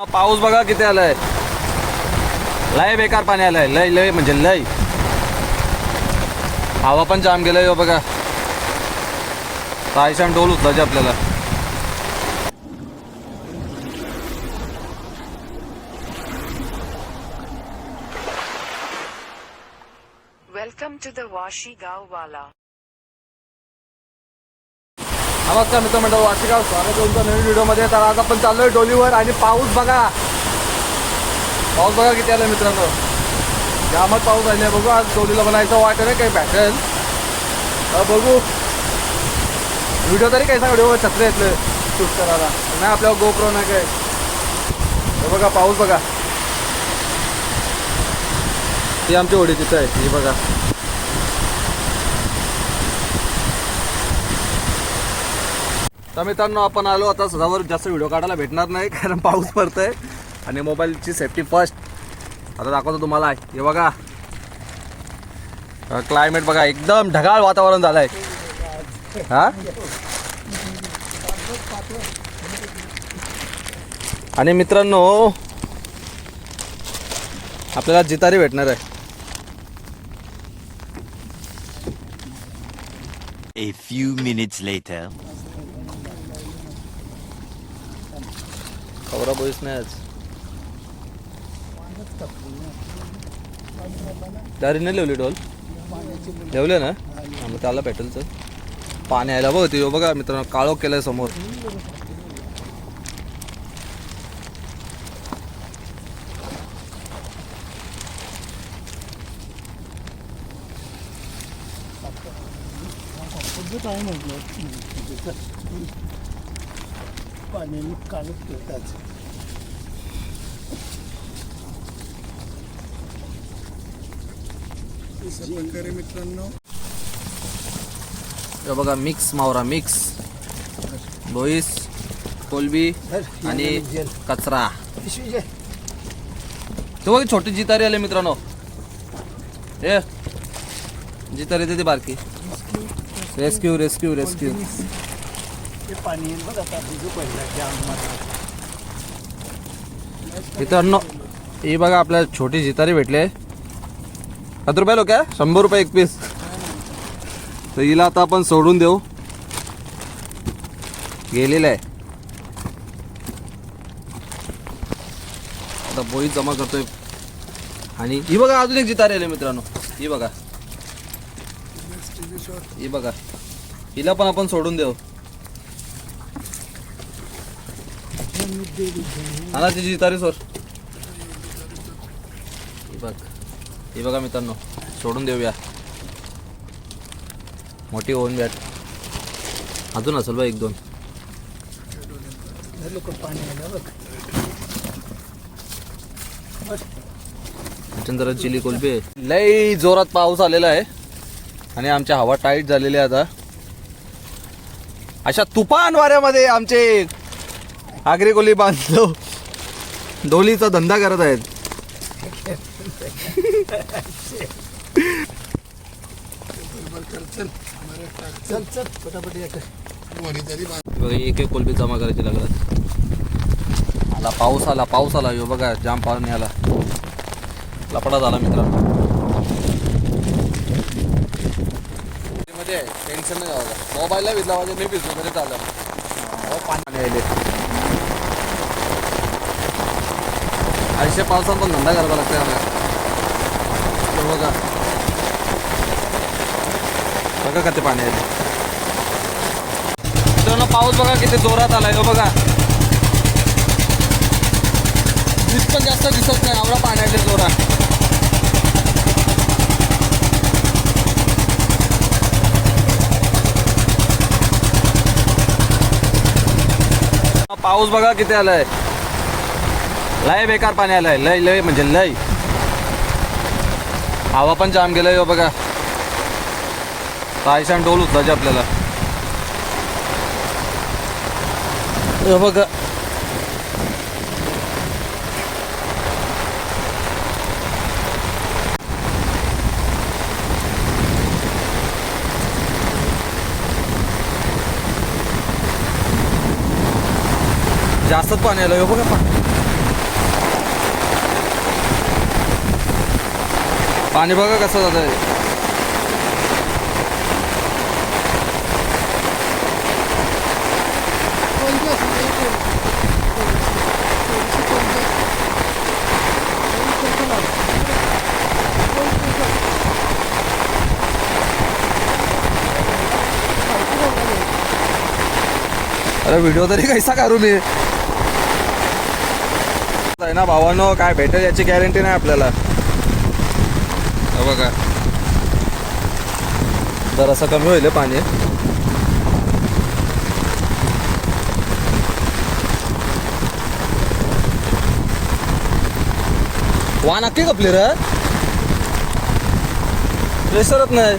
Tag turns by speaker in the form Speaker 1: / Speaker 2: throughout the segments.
Speaker 1: पाऊस बघा किती आलाय. लय बेकार पाणी आलंय. लय लय म्हणजे लय. हवा पण जाम गेलाय हो बघा. तायशान डोल उचलायचे आपल्याला.
Speaker 2: Welcome to the Vashi Gaavwala
Speaker 1: नमस्कार मित्र मंडळ वाशिका स्वागत तुमचा नवीन व्हिडिओमध्ये. तर आज आपण चाललोय डोलीवर आणि पाऊस बघा. पाऊस बघा किती आला मित्रांनो. जामच पाऊस आले बघू आज डोलीला बनायचं वाटत नाही काही पॅटर्न बघू. व्हिडिओ तरी काही व्हिडिओ छत्र येतलं शूट करायला. नाही आपल्यावर गोप्रो नाही काय. बघा पाऊस बघा. ती आमची ओढी तिथं आहे ही बघा. तर मित्रांनो आपण आलो आता सदावर. जास्त व्हिडिओ काढायला भेटणार नाही कारण पाऊस पडतोय आणि मोबाईलची सेफ्टी फर्स्ट आता दाखवतो तुम्हाला. हे बघा. क्लायमेट बघा एकदम ढगाळ वातावरण झालंय. हा? आणि मित्रांनो आपल्याला जितारी भेटणार आहे.
Speaker 3: A few minutes later.
Speaker 1: खबरा बोईस नाही आज दारी नाही लिवली डॉल ठेवले ना मग त्याला भेटेल तर पाणी यायला बघ ते बघा मित्रांनो काळो केलाय समोर
Speaker 4: काय म्हटलं पाण्याने करतात अशा प्रकारे मित्रांनो.
Speaker 1: हे बघा मिक्स मावरा मिक्स बोईस कोलबी आणि कचरा. तो बघ छोटी जितारी आले मित्रांनो. हे. जितारी देते बारकी. रेस्क्यू रेस्क्यू रेस्क्यू
Speaker 4: ते पाणी येईल बघ आता भिजू
Speaker 1: मित्रांनो बघा आपल्याला छोटी जितारी भेटले किती रुपये लोक आहे शंभर रुपये एक पीस तर हिला आता आपण सोडून देऊ. गेलेलं आहे. आता बोई जमा करतोय. आणि ही बघा अजून एक जितारी आली मित्रांनो. ही बघा. ही बघा. हिला पण आपण सोडून देऊ. आणा तिची जितारी सोर बघ. हे बघा मित्रांनो सोडून देऊया. मोठी होऊन बॅट अजून असेल बा एक दोन. जरा चिली कोलबी आहे. लय जोरात पाऊस आलेला आहे. आणि आमच्या हवा टाईट झालेली आहे आता. अशा तुफान वाऱ्यामध्ये आमचे आग्रेकोली कोली डोलीचा धंदा करत आहेत.
Speaker 4: चल चल
Speaker 1: एक एक कोलबी जमा करायची लागला आला पाऊस आला पाऊस आला. यो बघा जाम पाणी आला लपडा झाला मित्रांनो. मध्ये टेन्शन नाही मोबाईलला भिजला म्हणजे मी भिजलो तरी चालेल. पाणी आले. अशा पावसात पण धंदा करावा लागतो आम्हाला बघा. बघा का ते पाणी आले. मित्रांनो पाऊस बघा किती जोरात आलाय. हो बघा. वीज पण जास्त दिसत नाही. आवडा पाण्याचे जोरात. पाऊस बघा किती आलाय. लय बेकार पाणी आलाय लय लय म्हणजे लय. हवा पण जाम गेलाय हो बघा. तायशान डोल उचलायचे आपल्याला. बघा. जास्तच पाणी आलं हे हो बघा पण. पाणी बघा कसं जात आहे अरे व्हिडिओ तरी कैसा करू मी? आहे ना भावानो काय भेटेल याची गॅरंटी नाही आपल्याला. बघा. जरासं कमी होईल पाणी. वा नक्की कपली रे प्रेशरच नाही.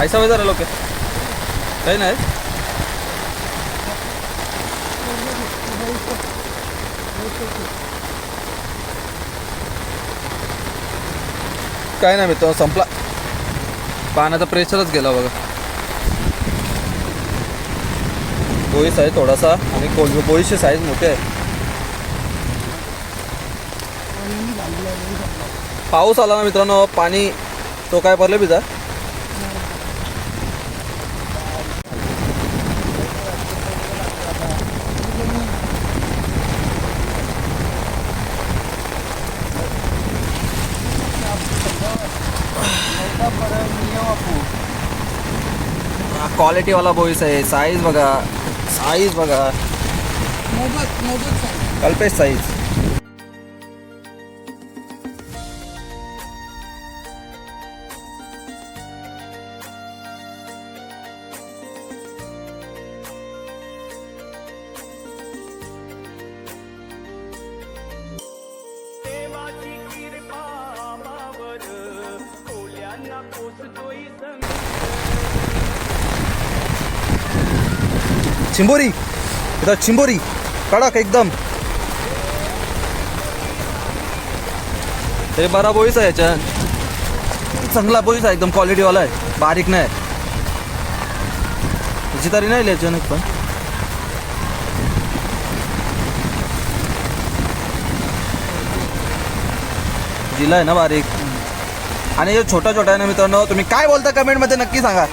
Speaker 1: ऐसा वेळ जरा लोक. काही नाही. काय नाही मित्र संपला. पाण्याचा प्रेशरच गेला बघा. बोईस आहे थोडासा आणि कोल बोईची साईज मोठी आहे. पाऊस आला ना मित्रांनो पाणी तो काय पडले बिजा क्वालिटीवाला बोईस आहे. साईज बघा. साईज बघा. कल्पेश साईज चिंबोरी. इथं चिंबोरी. कडक एकदम. ते बरा बोईस आहे याच्या. चांगला बोईस आहे एकदम क्वालिटीवाला आहे. बारीक नाही. त्याची तरी नाही याच्यानं पण. जिला आहे ना बारीक. आणि हे छोटा छोटा आहे ना मित्रांनो तुम्ही काय बोलता कमेंटमध्ये नक्की सांगा.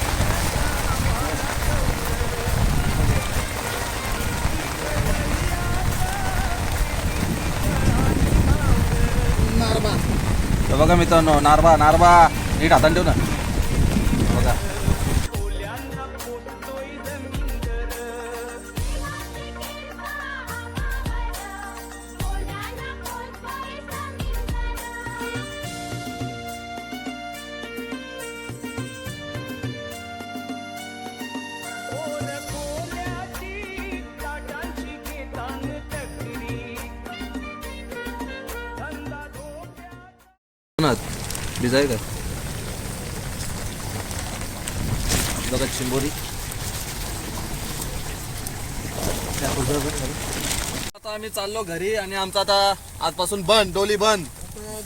Speaker 1: बघा मित्रांनो नारबा नारबा नीट हातान ठेव ना. बघा. भिजाय का? बघा चिंबोरी. आता आम्ही चाललो घरी आणि आमचा आता आजपासून बंद डोली बंद.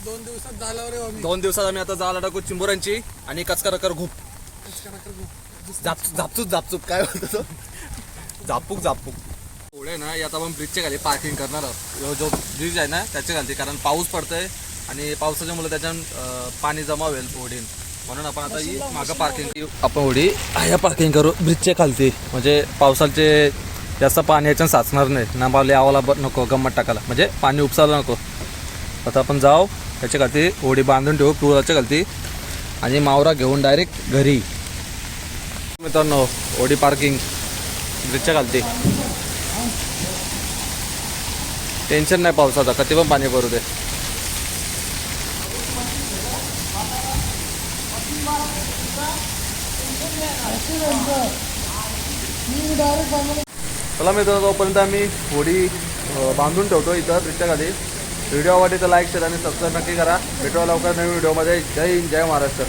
Speaker 4: दोन दिवसात झाल्यावर
Speaker 1: दोन दिवसात आम्ही आता जायला टाकू चिंबोऱ्यांची आणि कचकरकर घुप झापचूप झापचूप काय बोलतो तो? झापूक झापूक पुढे ना यात आपण ब्रिजच्या खाली पार्किंग करणार आहोत. जो ब्रिज आहे ना त्याच्याखाली कारण पाऊस पडतोय. आणि पावसाच्या मुळे त्याच्यात पाणी जमा होईल होडीन म्हणून आपण आता ही मागं पार्किंग आपण होडी ह्या पार्किंग करू ब्रिजच्या खालती. म्हणजे पावसाचे जास्त पाणी याच्यात साचणार नाही. ना मला यावाला ब- नको गंमत टाकायला. म्हणजे पाणी उपसायला नको. आता आपण जाऊ त्याच्या खालती होडी बांधून ठेवू पुराच्या खालती. आणि मावरा घेऊन डायरेक्ट घरी. मित्रांनो ओडी पार्किंग ब्रिजच्या खालती. टेन्शन नाही पावसाचा कधी पण पाणी भरू दे. चला मित्रांनो तोपर्यंत आम्ही होडी बांधून ठेवतो इथं ब्रिजच्या खाली व्हिडिओ आवडली तर लाईक शेअर आणि सबस्क्राईब नक्की करा. भेटूया लवकर नवीन व्हिडिओमध्ये. जय हिंद जय महाराष्ट्र.